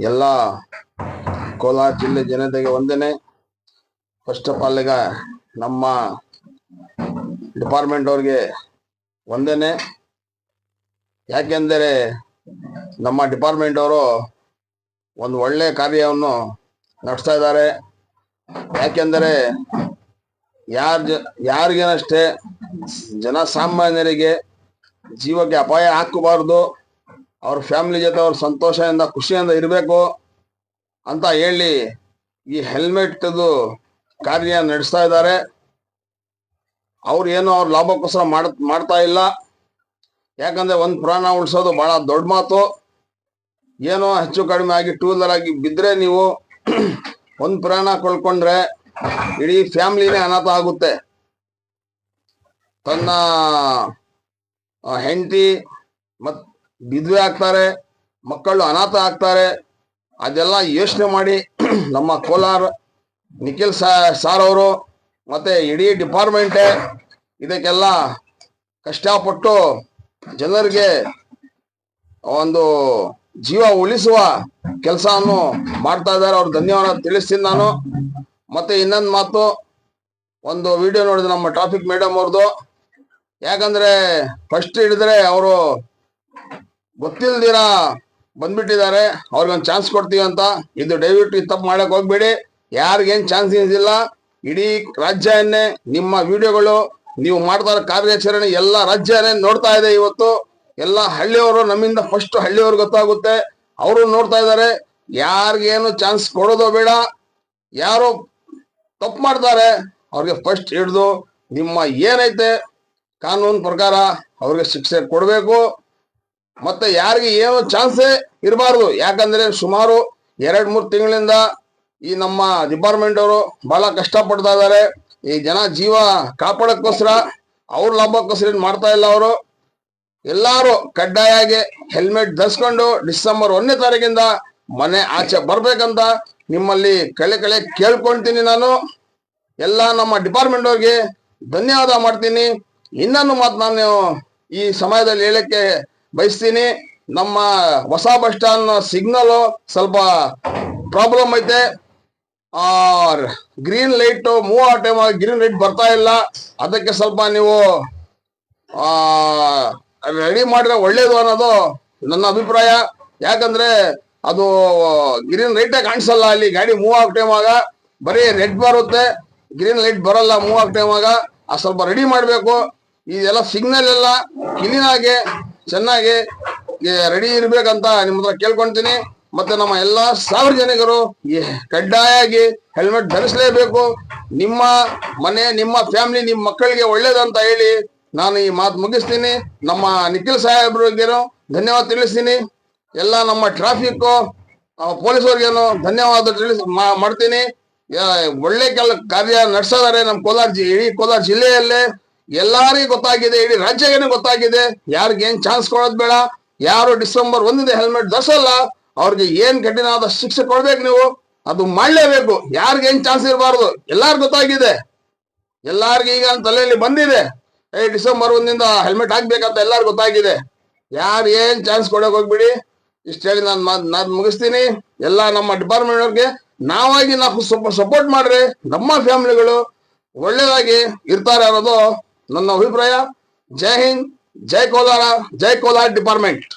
ಎಲ್ಲ ಕೋಲಾರ ಜಿಲ್ಲೆ ಜನತೆಗೆ ವಂದನೆ. ಫಸ್ಟ್ ಆಫ್ ಆಲ್ ಈಗ ನಮ್ಮ ಡಿಪಾರ್ಟ್ಮೆಂಟ್ ಅವ್ರಿಗೆ ವಂದನೆ. ಯಾಕೆಂದರೆ ನಮ್ಮ ಡಿಪಾರ್ಟ್ಮೆಂಟ್ ಅವರು ಒಂದು ಒಳ್ಳೆ ಕಾರ್ಯವನ್ನು ನಡೆಸ್ತಾ ಇದ್ದಾರೆ. ಯಾಕೆಂದರೆ ಯಾರ ಜ, ಯಾರಿಗೇನಷ್ಟೇ ಜನಸಾಮಾನ್ಯರಿಗೆ ಜೀವಕ್ಕೆ ಅಪಾಯ ಹಾಕಬಾರ್ದು. ಅವ್ರ ಫ್ಯಾಮಿಲಿ ಜೊತೆ ಅವ್ರ ಸಂತೋಷದಿಂದ, ಖುಷಿಯಿಂದ ಇರಬೇಕು ಅಂತ ಹೇಳಿ ಈ ಹೆಲ್ಮೆಟ್ದು ಕಾರ್ಯ ನಡೆಸ್ತಾ ಇದ್ದಾರೆ. ಅವ್ರು ಏನು ಅವ್ರ ಲಾಭಕ್ಕೋಸ್ಕರ ಮಾಡ್, ಮಾಡ್ತಾ ಇಲ್ಲ. ಯಾಕಂದ್ರೆ ಒಂದು ಪ್ರಾಣ ಉಳಿಸೋದು ಬಹಳ ದೊಡ್ಡ ಮಾತು. ಏನೋ ಹೆಚ್ಚು ಕಡಿಮೆ ಆಗಿ ಟೂ ವೀಲರ್ ಆಗಿ ಬಿದ್ರೆ ನೀವು ಒಂದು ಪ್ರಾಣ ಕಳ್ಕೊಂಡ್ರೆ ಇಡೀ ಫ್ಯಾಮಿಲಿನೇ ಅನಾಥ ಆಗುತ್ತೆ. ತನ್ನ ಹೆಂಡತಿ ಮತ್ ಬಿದ್ವೆ ಆಗ್ತಾರೆ, ಮಕ್ಕಳು ಅನಾಥ ಆಗ್ತಾರೆ, ಅದೆಲ್ಲ ಯೋಚನೆ ಮಾಡಿ ನಮ್ಮ ಕೋಲಾರ ನಿಖಿಲ್ ಸಾರ್ ಅವರು ಮತ್ತೆ ಇಡೀ ಡಿಪಾರ್ಟ್ಮೆಂಟೇ ಇದಕ್ಕೆಲ್ಲ ಕಷ್ಟಪಟ್ಟು ಜನರಿಗೆ ಒಂದು ಜೀವ ಉಳಿಸುವ ಕೆಲಸವನ್ನು ಮಾಡ್ತಾ ಇದ್ದಾರೆ. ಅವ್ರು ಧನ್ಯವಾದ ತಿಳಿಸ್ತೀನಿ ನಾನು. ಮತ್ತೆ ಇನ್ನೊಂದು ಮಾತು, ಒಂದು ವಿಡಿಯೋ ನೋಡಿದೆ ನಮ್ಮ ಟ್ರಾಫಿಕ್ ಮೇಡಮ್ ಅವ್ರದ್ದು ಯಾಕಂದ್ರೆ ಫಸ್ಟ್ ಹಿಡಿದ್ರೆ ಅವರು ಗೊತ್ತಿಲ್ದಿರ? ಬಂದ್ಬಿಟ್ಟಿದ್ದಾರೆ. ಅವ್ರಿಗೊಂದು ಚಾನ್ಸ್ ಕೊಡ್ತೀವಿ ಅಂತ. ಇದು ದಯವಿಟ್ಟು ಈ ತಪ್ಪು ಮಾಡಕ್ ಹೋಗ್ಬೇಡಿ. ಯಾರಿಗೇನು ಚಾನ್ಸ್ ಇಲ್ಲ, ಇಡೀ ರಾಜ್ಯನ್ನೇ ನಿಮ್ಮ ವಿಡಿಯೋಗಳು, ನೀವು ಮಾಡ್ತಾ ಇರೋ ಕಾರ್ಯಾಚರಣೆ ಎಲ್ಲ ರಾಜ್ಯನೇ ನೋಡ್ತಾ ಇದೆ ಇವತ್ತು. ಎಲ್ಲ ಹಳ್ಳಿಯವರು ನಮ್ಮಿಂದ ಫಸ್ಟ್ ಹಳ್ಳಿಯವ್ರು ಗೊತ್ತಾಗುತ್ತೆ. ಅವರು ನೋಡ್ತಾ ಇದ್ದಾರೆ. ಯಾರಿಗೇನು ಚಾನ್ಸ್ ಕೊಡೋದು ಬೇಡ. ಯಾರು ತಪ್ಪು ಮಾಡ್ತಾರೆ, ಅವ್ರಿಗೆ ಫಸ್ಟ್ ಹಿಡಿದು ನಿಮ್ಮ ಏನೈತೆ ಕಾನೂನು ಪ್ರಕಾರ ಅವ್ರಿಗೆ ಶಿಕ್ಷೆ ಕೊಡಬೇಕು. ಮತ್ತೆ ಯಾರಿಗೆ ಏನು ಚಾನ್ಸೇ ಇರಬಾರ್ದು. ಯಾಕಂದ್ರೆ ಸುಮಾರು ಎರಡ್, ಮೂರು ತಿಂಗಳಿಂದ ಈ ನಮ್ಮ ಡಿಪಾರ್ಟ್ಮೆಂಟ್ ಅವರು ಬಹಳ ಕಷ್ಟ ಪಡ್ತಾ ಇದ್ದಾರೆ. ಈ ಜನ ಜೀವ ಕಾಪಾಡಕ್ಕೋಸ್ಕರ, ಅವ್ರ ಲಾಭಕ್ಕೋಸ್ಕರ ಏನ್ ಮಾಡ್ತಾ ಇಲ್ಲ ಅವರು. ಎಲ್ಲಾರು ಕಡ್ಡಾಯಾಗಿ ಹೆಲ್ಮೆಟ್ ಧರಿಸ್ಕೊಂಡು ಡಿಸೆಂಬರ್ ಒಂದನೇ ತಾರೀಕಿಂದ ಮನೆ ಆಚೆ ಬರ್ಬೇಕಂತ ನಿಮ್ಮಲ್ಲಿ ಕಳೆ ಕಳೆ ಕೇಳ್ಕೊಂತೀನಿ ನಾನು. ಎಲ್ಲ ನಮ್ಮ ಡಿಪಾರ್ಟ್ಮೆಂಟ್ ಅವ್ರಿಗೆ ಧನ್ಯವಾದ ಮಾಡ್ತೀನಿ. ಇನ್ನೊಂದು ಮಾತು ನಾನು ಈ ಸಮಯದಲ್ಲಿ ಹೇಳಕ್ಕೆ ಬಯಸ್ತೀನಿ. ನಮ್ಮ ಹೊಸ ಬಸ್ ಸ್ಟ್ಯಾಂಡ್ ಸಿಗ್ನಲ್ ಸ್ವಲ್ಪ ಪ್ರಾಬ್ಲಮ್ ಐತೆ. ಗ್ರೀನ್ ಲೈಟ್ ಮೂವ್ ಆ ಟೈಮ್ ಗ್ರೀನ್ ಲೈಟ್ ಬರ್ತಾ ಇಲ್ಲ. ಅದಕ್ಕೆ ಸ್ವಲ್ಪ ನೀವು ರೆಡಿ ಮಾಡಿದ್ರೆ ಒಳ್ಳೇದು ಅನ್ನೋದು ನನ್ನ ಅಭಿಪ್ರಾಯ. ಯಾಕಂದ್ರೆ ಅದು ಗ್ರೀನ್ ಲೈಟೇ ಕಾಣಿಸಲ್ಲ ಅಲ್ಲಿ. ಗಾಡಿ ಮೂವ್ ಆಗೋ ಟೈಮ್ ಆಗ ಬರೀ ರೆಡ್ ಬರುತ್ತೆ. ಗ್ರೀನ್ ಲೈಟ್ ಬರಲ್ಲ ಮೂವ್ ಆಗೋ ಟೈಮ್ ಆಗ. ಆ ಸ್ವಲ್ಪ ರೆಡಿ ಮಾಡಬೇಕು. ಇದೆಲ್ಲ ಸಿಗ್ನಲ್ ಎಲ್ಲ ಕ್ಲೀನ್ ಆಗಿ ಚೆನ್ನಾಗಿ ರೆಡಿ ಇರ್ಬೇಕಂತ ನಿಮ್ಮ ಹತ್ರ ಕೇಳ್ಕೊಂತೀನಿ. ಮತ್ತೆ ನಮ್ಮ ಎಲ್ಲಾ ಸಾರ್ವಜನಿಕರು ಕಡ್ಡಾಯಾಗಿ ಹೆಲ್ಮೆಟ್ ಧರಿಸಲೇಬೇಕು. ನಿಮ್ಮ ಮನೆ, ನಿಮ್ಮ ಫ್ಯಾಮಿಲಿ ನಿಮ್ಮ ಮಕ್ಕಳಿಗೆ ಒಳ್ಳೇದಂತ ಹೇಳಿ ನಾನು ಈ ಮಾತು ಮುಗಿಸ್ತೀನಿ. ನಮ್ಮ ನಿಖಿಲ್ ಸಾಹೇಬ್ರಿಗೇನು ಧನ್ಯವಾದ ತಿಳಿಸ್ತೀನಿ. ಎಲ್ಲ ನಮ್ಮ ಟ್ರಾಫಿಕ್ ಪೊಲೀಸವ್ರಿಗೇನು ಧನ್ಯವಾದ ತಿಳಿಸ್ ಮಾಡ್ತೀನಿ. ಒಳ್ಳೆ ಕೆಲ, ಕಾರ್ಯ ನಡೆಸಿದ್ದಾರೆ ನಮ್ಮ ಕೋಲಾರ ಇಡೀ ಕೋಲಾರ ಜಿಲ್ಲೆಯಲ್ಲೇ. ಎಲ್ಲಾರಿಗೂ ಗೊತ್ತಾಗಿದೆ, ಇಡೀ ರಾಜ್ಯಗೇನೆ ಗೊತ್ತಾಗಿದೆ. ಯಾರಿಗೆ ಏನ್ ಚಾನ್ಸ್ ಕೊಡೋದ್ ಬೇಡ. ಯಾರು ಡಿಸೆಂಬರ್ ಒಂದಿದೆ ಹೆಲ್ಮೆಟ್ ಧರಿಸಲ್ಲ. ಅವ್ರಿಗೆ ಏನ್ ಕಠಿಣವಾದ ಶಿಕ್ಷೆ ಕೊಡ್ಬೇಕು ನೀವು, ಅದು ಮಾಡ್ಲೇಬೇಕು. ಯಾರಿಗೆ ಏನ್ ಚಾನ್ಸ್ ಇರಬಾರ್ದು, ಎಲ್ಲಾರು ಗೊತ್ತಾಗಿದೆ. ಎಲ್ಲಾರ್ಗು ಈಗ ತಲೆಯಲ್ಲಿ ಬಂದಿದೆ. ಏ ಡಿಸೆಂಬರ್ ಒಂದಿಂದ ಹೆಲ್ಮೆಟ್ ಹಾಕ್ಬೇಕಂತ ಎಲ್ಲಾರು ಗೊತ್ತಾಗಿದೆ. ಯಾರು ಏನ್ ಚಾನ್ಸ್ ಕೊಡಕ್ ಹೋಗ್ಬಿಡಿ. ಇಷ್ಟ ಹೇಳಿ ನಾನು ನಾನು ಮುಗಿಸ್ತೀನಿ. ಎಲ್ಲ ನಮ್ಮ ಡಿಪಾರ್ಟ್ಮೆಂಟ್ ಅವ್ರಿಗೆ ನಾವಾಗಿ ನಾವು ಸ್ವಲ್ಪ ಸಪೋರ್ಟ್ ಮಾಡ್ರಿ. ನಮ್ಮ ಫ್ಯಾಮಿಲಿಗಳು ಒಳ್ಳೇದಾಗಿ ಇರ್ತಾರೆ ಅನ್ನೋದು ನನ್ನ ಅಭಿಪ್ರಾಯ. ಜೈ ಹಿಂದ್ ಜೈ ಕೋಲಾರ ಜೈ ಕೋಲಾರ ಡಿಪಾರ್ಟ್ಮೆಂಟ್.